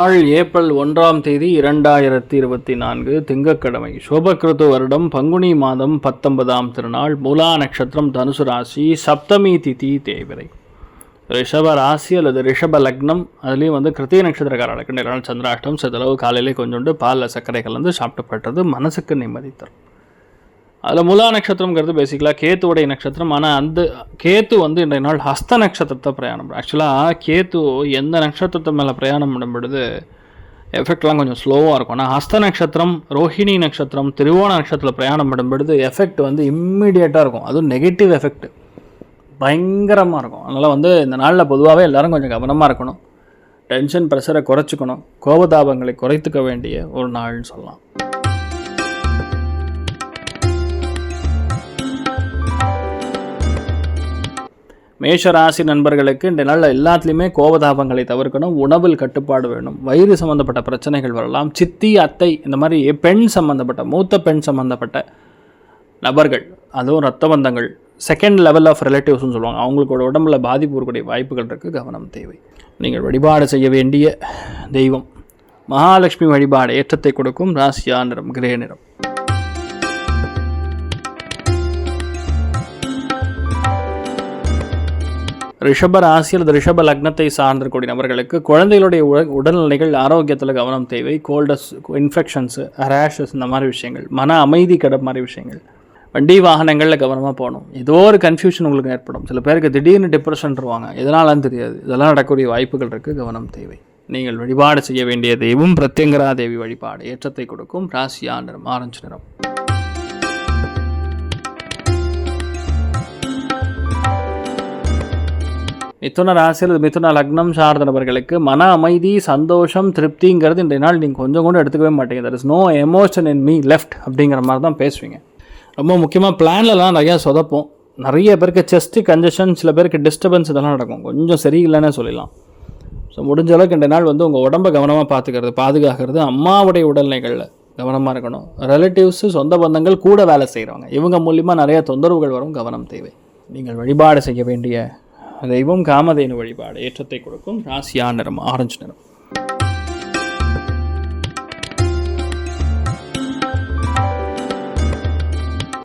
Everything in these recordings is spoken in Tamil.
நாள் ஏப்ரல் ஒன்றாம் தேதி இரண்டாயிரத்தி இருபத்தி நான்கு திங்கக்கிழமை சோபகிருத்து வருடம் பங்குனி மாதம் பத்தொன்பதாம் திருநாள் மூலா நட்சத்திரம் தனுசு ராசி சப்தமி திதி தேவிரை ரிஷப ராசி அல்லது ரிஷப லக்னம் அதுலேயும் வந்து கிருத்திய நட்சத்திரக்காரர்களுக்கு நிறாள் சந்திராஷ்டம் சிதளவு காலையிலே கொஞ்சோண்டு பாலில் சர்க்கரை கலந்து சாப்பிட்டப்பட்டது மனசுக்கு நிம்மதி தரும். அதில் முலா நட்சத்திரங்கிறது பேசிக்கலாக கேத்துவுடைய நட்சத்திரம். ஆனால் அந்த கேத்து வந்து இன்றைய நாள் ஹஸ்த நட்சத்திரத்தை பிரயாணம் ஆக்சுவலாக கேத்து எந்த நட்சத்திரத்தை மேலே பிரயாணம் பண்ணும்பொழுது எஃபெக்ட்லாம் கொஞ்சம் ஸ்லோவாக இருக்கும். ஆனால் ஹஸ்த நட்சத்திரம் ரோஹிணி நட்சத்திரம் திருவோண நட்சத்திரத்தில் பிரயாணம் பண்ணும்பொழுது எஃபெக்ட் வந்து இம்மிடியேட்டாக இருக்கும். அதுவும் நெகட்டிவ் எஃபெக்ட் பயங்கரமாக இருக்கும். அதனால் வந்து இந்த நாளில் பொதுவாகவே எல்லோரும் கொஞ்சம் கவனமாக இருக்கணும். டென்ஷன் ப்ரெஷரை குறைச்சிக்கணும். கோபதாபங்களை குறைத்துக்க வேண்டிய ஒரு நாள்னு சொல்லலாம். மேஷ ராசி நண்பர்களுக்கு இந்த நாளில் எல்லாத்துலேயுமே கோபதாபங்களை தவிர்க்கணும் உணவில் கட்டுப்பாடு வேணும் வயிறு சம்மந்தப்பட்ட பிரச்சனைகள் வரலாம் சித்தி அத்தை இந்த மாதிரி பெண் சம்மந்தப்பட்ட மூத்த பெண் சம்மந்தப்பட்ட நபர்கள் அதுவும் ரத்த பந்தங்கள் செகண்ட் லெவல் ஆஃப் ரிலேட்டிவ்ஸ்னு சொல்லுவாங்க. அவங்களோட உடம்புல பாதிப்பு இருக்கக்கூடிய வாய்ப்புகள் இருக்குது கவனம் தேவை. நீங்கள் வழிபாடு செய்ய வேண்டிய தெய்வம். மகாலட்சுமி வழிபாடு ஏற்றத்தை கொடுக்கும் ராசியா நிறம் கிரே நிறம். ரிஷப ராசி அல்லது ரிஷப லக்னத்தை சார்ந்திருக்கக்கூடிய நபர்களுக்கு குழந்தைகளுடைய உட உடல்நிலைகள் ஆரோக்கியத்தில் கவனம் தேவை. கோல்டஸ் இன்ஃபெக்ஷன்ஸு ரேஷஸ் இந்த மாதிரி விஷயங்கள். மன அமைதி கெட மாதிரி விஷயங்கள். வண்டி வாகனங்களில் கவனமாக போகணும். ஏதோ ஒரு கன்ஃபியூஷன் உங்களுக்கு ஏற்படும். சில பேருக்கு திடீர்னு டிப்ரெஷன் இருவாங்க எதனாலன்னு தெரியாது. இதெல்லாம் நடக்கக்கூடிய வாய்ப்புகள் இருக்குது கவனம் தேவை. நீங்கள் வழிபாடு செய்ய வேண்டிய தெய்வம் பிரத்யங்கரா தேவி வழிபாடு. ஏற்றத்தை கொடுக்கும். ராசியா நிறம் ஆரஞ்சு நிறம். மிதுன ராசி அல்லது மிதுன லக்னம் சார்ந்த நபர்களுக்கு மன அமைதி சந்தோஷம் திருப்திங்கிறது இன்றைய நாள் நீங்கள் கொஞ்சம் கூட எடுத்துக்கவே மாட்டீங்க. There is no emotion in me left அப்படிங்கிற மாதிரி தான் பேசுவீங்க. ரொம்ப முக்கியமாக பிளான்லலாம் நிறையா சொதப்போம். நிறைய பேருக்கு செஸ்ட்டு கன்ஜஷன் சில பேருக்கு டிஸ்டர்பன்ஸ் இதெல்லாம் நடக்கும். கொஞ்சம் சரியில்லைன்னு சொல்லலாம் ஸோ முடிஞ்ச அளவுக்கு இந்த நாள் வந்து உங்கள் உடம்பை கவனமாக பார்த்துக்கிறது பாதுகாக்கிறது அம்மாவுடைய உடல்நிலைகளில் கவனமாக இருக்கணும். ரிலேட்டிவ்ஸு சொந்த பந்தங்கள் கூட வேலை செய்கிறவங்க இவங்க மூலிமா நிறையா தொந்தரவுகள் வரும் கவனம் தேவை. நீங்கள் வழிபாடு செய்ய வேண்டிய தெய்வம் காமதேனு வழிபாடு ஏற்றத்தை கொடுக்கும் ராசியா நிறம் ஆரஞ்சு நிறம்.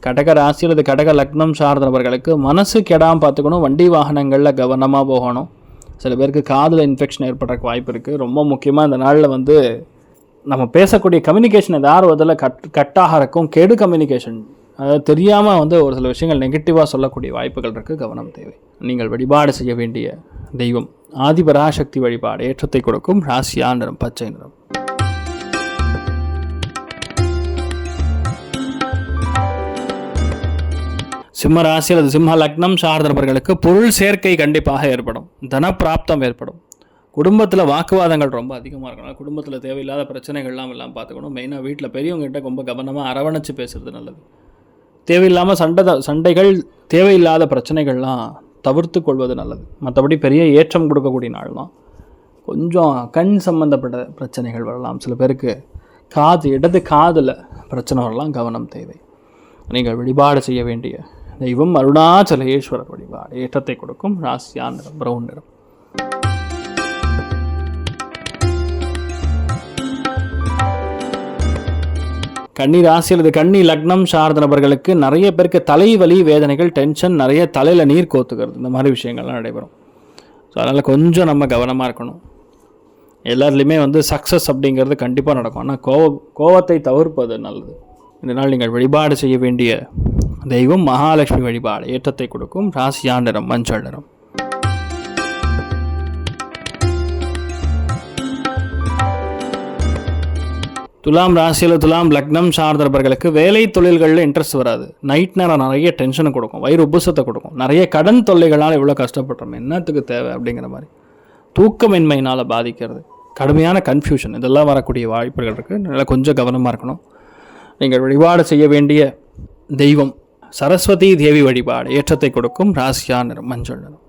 கடக ராசி அல்லது கடக லக்னம் சார்ந்தவர்களுக்கு மனசு கெடாமல் பார்த்துக்கணும் வண்டி வாகனங்களில் கவனமாக போகணும். சில பேருக்கு காதில் இன்ஃபெக்ஷன் ஏற்படுறதுக்கு வாய்ப்பு இருக்குது ரொம்ப முக்கியமாக இந்த நாளில் வந்து நம்ம பேசக்கூடிய கம்யூனிகேஷன் ஏதாவது இதில் கட் கட்டாக இருக்கும். கெடு கம்யூனிகேஷன் அதாவது தெரியாமல் வந்து ஒரு சில விஷயங்கள் நெகட்டிவாக சொல்லக்கூடிய வாய்ப்புகள் இருக்குது கவனம் தேவை. நீங்கள் வழிபாடு செய்ய வேண்டிய தெய்வம். ஆதிபராசக்தி வழிபாடு ஏற்றத்தை கொடுக்கும் ராசியா நிறம் பச்சை நிறம். சிம்ம ராசி அல்லது சிம்ம லக்னம் சார்ந்தவர்களுக்கு பொருள் சேர்க்கை கண்டிப்பாக ஏற்படும். தனப்பிராப்தம் ஏற்படும். குடும்பத்தில் வாக்குவாதங்கள் ரொம்ப அதிகமாக இருக்கணும் குடும்பத்தில் தேவையில்லாத பிரச்சனைகள்லாம் எல்லாம் பார்த்துக்கணும். மெயினாக வீட்டில் பெரியவங்ககிட்ட ரொம்ப கவனமாக அரவணைச்சு பேசுறது நல்லது. தேவையில்லாமல் சண்டை சண்டைகள் தேவையில்லாத பிரச்சனைகள்லாம் தவிர்த்து கொள்வது நல்லது. மற்றபடி பெரிய ஏற்றம் கொடுக்கக்கூடிய நாள் தான் கொஞ்சம் கண் சம்பந்தப்பட்ட பிரச்சனைகள் வரலாம். சில பேருக்கு காது இடது காதில் பிரச்சனை வரலாம். கவனம் தேவை. நீங்கள் வழிபாடு செய்ய வேண்டிய தெய்வம் அருணாச்சலேஸ்வரர் வழிபாடு. ஏற்றத்தை கொடுக்கும். ராசியா நிறம் பிரவுன் நிறம். கன்னி ராசி அல்லது கன்னி லக்னம் சார்ந்த நபர்களுக்கு நிறைய பேருக்கு தலைவலி வேதனைகள் டென்ஷன் நிறைய தலையில் நீர் கோத்துக்கிறது. இந்த மாதிரி விஷயங்கள்லாம் நடைபெறும். ஸோ அதனால் கொஞ்சம் நம்ம கவனமாக இருக்கணும். எல்லாத்துலேயுமே வந்து சக்ஸஸ் அப்படிங்கிறது கண்டிப்பாக நடக்கும். ஆனால் கோவ கோவத்தை தவிர்ப்பது நல்லது. இதனால் நீங்கள் வழிபாடு செய்ய வேண்டிய தெய்வம் மகாலட்சுமி வழிபாடு. ஏற்றத்தை கொடுக்கும். ராசியாண்டரம் மஞ்சள் நிறம். துலாம் ராசியில் துலாம் லக்னம் சார்ந்தவர்களுக்கு வேலை தொழில்களில் இன்ட்ரெஸ்ட் வராது. நைட் நேரம் நிறைய டென்ஷனை கொடுக்கும். வயிறு உபசத்தை கொடுக்கும். நிறைய கடன் தொல்லைகளால் இவ்வளோ கஷ்டப்படுறோம் என்னத்துக்கு தேவை அப்படிங்கிற மாதிரி. தூக்கமின்மையினால் பாதிக்கிறது. கடுமையான கன்ஃபியூஷன் இதெல்லாம் வரக்கூடிய வாய்ப்புகள் இருக்குது நல்லா கொஞ்சம் கவனமாக இருக்கணும். நீங்கள் வழிபாடு செய்ய வேண்டிய தெய்வம் சரஸ்வதி தேவி வழிபாடு ஏற்றத்தை கொடுக்கும் ராசியா நிறம் மஞ்சள் நிறம்.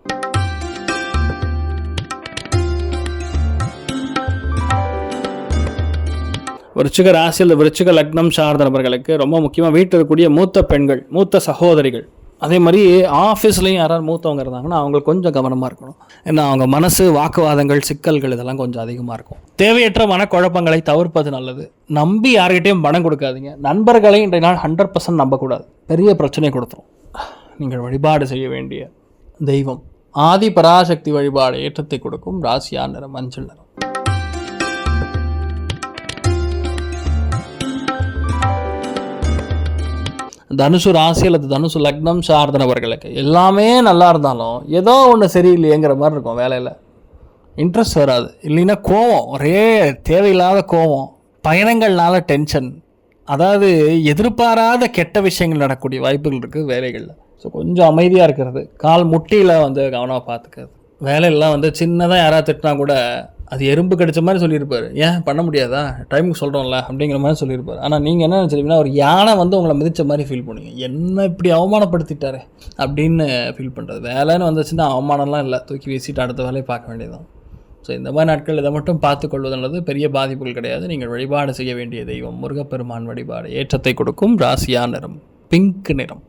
விருச்சிக ராசி அல்லது விருச்சிக லக்னம் சார்ந்த நபர்களுக்கு ரொம்ப முக்கியமாக வீட்டில் இருக்கக்கூடிய மூத்த பெண்கள் மூத்த சகோதரிகள். அதே மாதிரி ஆஃபீஸ்லேயும் யாராவது மூத்தவங்க இருந்தாங்கன்னா அவங்க கொஞ்சம் கவனமாக இருக்கணும். ஏன்னா அவங்க மனசு வாக்குவாதங்கள் சிக்கல்கள் இதெல்லாம் கொஞ்சம் அதிகமாக இருக்கும். தேவையற்ற மனக்குழப்பங்களை தவிர்ப்பது நல்லது. நம்பி யார்கிட்டையும் பணம் கொடுக்காதீங்க. நண்பர்களை இன்றைய நாள் ஹண்ட்ரட் பர்சன்ட் நம்பக்கூடாது. பெரிய பிரச்சனை கொடுத்துரும். நீங்கள் வழிபாடு செய்ய வேண்டிய தெய்வம். ஆதி பராசக்தி வழிபாடு ஏற்றத்தை கொடுக்கும். ராசியா நிறம் மஞ்சள் நிறம். தனுசு ராசி அல்லது தனுசு லக்னம் சார்ந்தனவர்களுக்கு எல்லாமே நல்லா இருந்தாலும் ஏதோ ஒன்று சரியில்லையேங்கிற மாதிரி இருக்கும் வேலையில். இன்ட்ரெஸ்ட் வராது. இல்லைன்னா கோவம் ஒரே தேவையில்லாத கோவம் பயணங்கள்னால டென்ஷன் அதாவது எதிர்பாராத கெட்ட விஷயங்கள் நடக்கக்கூடிய வாய்ப்புகள் இருக்குது வேலைகளில். ஸோ கொஞ்சம் அமைதியாக இருக்கிறது. கால் முட்டியில் வந்து கவனமாக பார்த்துக்கிறது. வேலையெல்லாம் வந்து சின்னதாக யாராவது திட்டினா கூட அது எறும்பு கடிச்ச மாதிரி சொல்லியிருப்பார். ஏன்? பண்ண முடியாதா? டைமுக்கு சொல்கிறோம்ல அப்படிங்கிற மாதிரி சொல்லியிருப்பார். ஆனால் நீங்கள் என்ன நினச்சிருப்பீங்கன்னா ஒரு யானை வந்து உங்களை மிதித்த மாதிரி ஃபீல் பண்ணுவீங்க. என்ன இப்படி அவமானப்படுத்திட்டாரு? அப்படின்னு ஃபீல் பண்ணுறது வேலைன்னு வந்துச்சுன்னா அவமானம்லாம் இல்லை. தூக்கி வீசிட்டு அடுத்த வேலையை பார்க்க வேண்டியதுதான். ஸோ இந்த மாதிரி நாட்கள் இதை மட்டும் பார்த்து கொள்வதுன்றது பெரிய பாதிப்புகள் கிடையாது. நீங்கள் வழிபாடு செய்ய வேண்டிய தெய்வம் முருகப்பெருமான் வழிபாடு ஏற்றத்தை கொடுக்கும் ராசியா நிறம் பிங்க் நிறம்.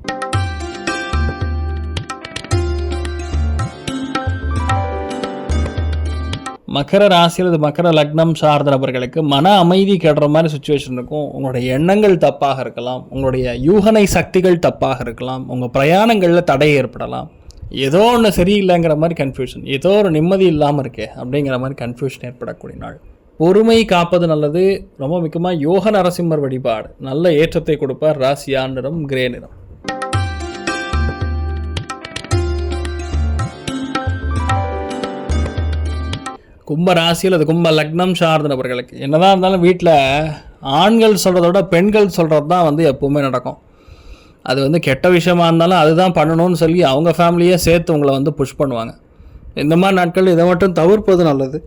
மகர ராசி அல்லது மகர லக்னம் சார்ந்த நபர்களுக்கு மன அமைதி கெடுற மாதிரி சுச்சுவேஷன் இருக்கும். உங்களுடைய எண்ணங்கள் தப்பாக இருக்கலாம். உங்களுடைய யூகனை சக்திகள் தப்பாக இருக்கலாம். உங்கள் பிரயாணங்களில் தடை ஏற்படலாம். ஏதோ ஒன்று சரியில்லைங்கிற மாதிரி கன்ஃபியூஷன் ஏதோ ஒரு நிம்மதி இல்லாமல் இருக்கே அப்படிங்கிற மாதிரி கன்ஃபியூஷன் ஏற்படக்கூடிய நாள். பொறுமை காப்பது நல்லது. ரொம்ப முக்கியமாக யோக நரசிம்மர் வழிபாடு. நல்ல ஏற்றத்தை கொடுப்பார். ராசியா நிறம் கிரே நிறம் கும்ப ராசியில் அது கும்ப லக்னம் சார்ந்த நபர்களுக்கு. என்னதான் இருந்தாலும் வீட்டில் ஆண்கள் சொல்கிறத விட பெண்கள் சொல்கிறது தான் வந்து எப்போவுமே நடக்கும். அது வந்து கெட்ட விஷயமா இருந்தாலும் அதுதான் பண்ணணும்னு சொல்லி அவங்க ஃபேமிலியே சேர்த்து உங்களை வந்து புஷ் பண்ணுவாங்க. இந்த மாதிரி நாட்கள் இதை மட்டும் தவிர்ப்பது நல்லது.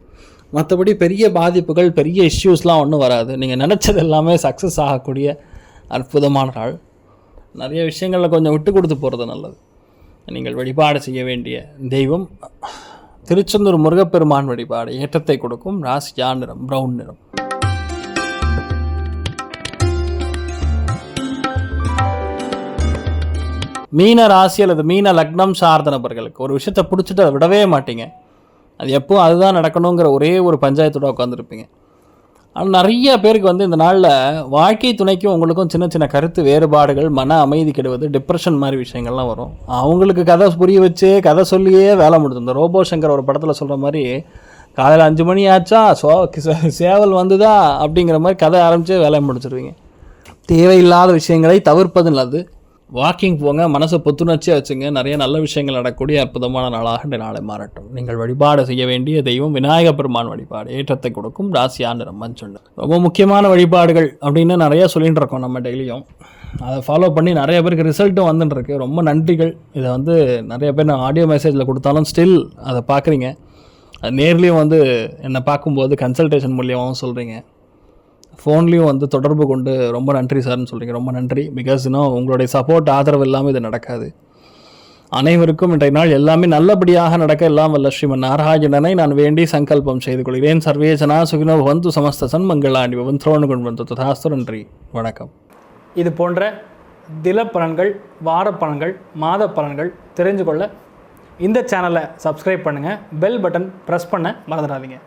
மற்றபடி பெரிய பாதிப்புகள் பெரிய இஷ்யூஸ்லாம் ஒன்றும் வராது. நீங்கள் நினச்சது எல்லாமே சக்ஸஸ் ஆகக்கூடிய அற்புதமான நாள். நிறைய விஷயங்களில் கொஞ்சம் விட்டு கொடுத்து போகிறது நல்லது. நீங்கள் வழிபாடு செய்ய வேண்டிய தெய்வம். திருச்செந்தூர் முருகப்பெருமான் வழிபாடு ஏற்றத்தை கொடுக்கும் ராசியா நிறம் ப்ரௌன் நிறம். மீன ராசி அல்லது மீன லக்னம் சார்ந்த நபர்களுக்கு ஒரு விஷயத்தை பிடிச்சிட்டு அதை விடவே மாட்டீங்க. அது எப்போ அதுதான் நடக்கணுங்கிற ஒரே ஒரு பஞ்சாயத்தோட உட்காந்துருப்பீங்க நிறைய பேருக்கு வந்து இந்த நாளில் வாழ்க்கை துணைக்கும் உங்களுக்கும் சின்ன சின்ன கருத்து வேறுபாடுகள் மன அமைதி கெடுவது டிப்ரெஷன் மாதிரி விஷயங்கள்லாம் வரும். அவங்களுக்கு கதை புரிய வச்சு கதை சொல்லியே வேலை முடிஞ்சு இந்த ரோபோ சங்கர் ஒரு படத்தில் சொல்கிற மாதிரி காலையில் அஞ்சு மணி ஆச்சா சோ சேவல் வந்துதா அப்படிங்கிற மாதிரி கதை ஆரம்பித்து வேலையை முடிச்சிருவீங்க. தேவையில்லாத விஷயங்களை தவிர்ப்பது நல்லது. வாக்கிங் போங்க மனசை புத்துணர்ச்சியாக வச்சுங்க. நிறைய நல்ல விஷயங்கள் நடக்கக்கூடிய அற்புதமான நாளாக இந்த நாளை மாறட்டும். நீங்கள் வழிபாடு செய்ய வேண்டிய தெய்வம் விநாயக பெருமான் வழிபாடு ஏற்றத்தை கொடுக்கும் ராசியா நிறம்னு மஞ்சள் ரொம்ப முக்கியமான வழிபாடுகள் அப்படின்னு நிறைய சொல்லிகிட்டு இருக்கோம் நம்ம டெய்லியும். அதை ஃபாலோ பண்ணி நிறைய பேருக்கு ரிசல்ட்டும் வந்துட்டுருக்கு ரொம்ப நன்றிகள். இதை வந்து நிறைய பேர் நான் ஆடியோ மெசேஜில் கொடுத்தாலும் ஸ்டில் அதை பார்க்குறீங்க. அது நேர்லேயும் வந்து என்னை பார்க்கும்போது கன்சல்டேஷன் மூலியமாகவும் சொல்கிறீங்க ஃபோன்லேயும் வந்து தொடர்பு கொண்டு ரொம்ப நன்றி சார்னு சொல்கிறீங்க ரொம்ப நன்றி. பிகாஸ் இன்னும் உங்களுடைய சப்போர்ட் ஆதரவு இல்லாமல் இது நடக்காது. அனைவருக்கும் இன்றைய நாள் எல்லாமே நல்லபடியாக நடக்க எல்லாம் வல்ல ஸ்ரீமன் நாராயணனை நான் வேண்டி சங்கல்பம் செய்து கொள்கிறேன். சர்வே ஜனா சுகினோ வந்து சமஸ்த சன்மங்களாணி பவன் திரோணு கொண்டு வந்து ததாஸ்து. நன்றி. வணக்கம். இது போன்ற தில பலன்கள் வார பலன்கள் மாத பலன்கள் தெரிஞ்சு கொள்ள இந்த சேனலை சப்ஸ்கிரைப் பண்ணுங்கள் பெல் பட்டன் ப்ரெஸ் பண்ண மறந்துடாதீங்க.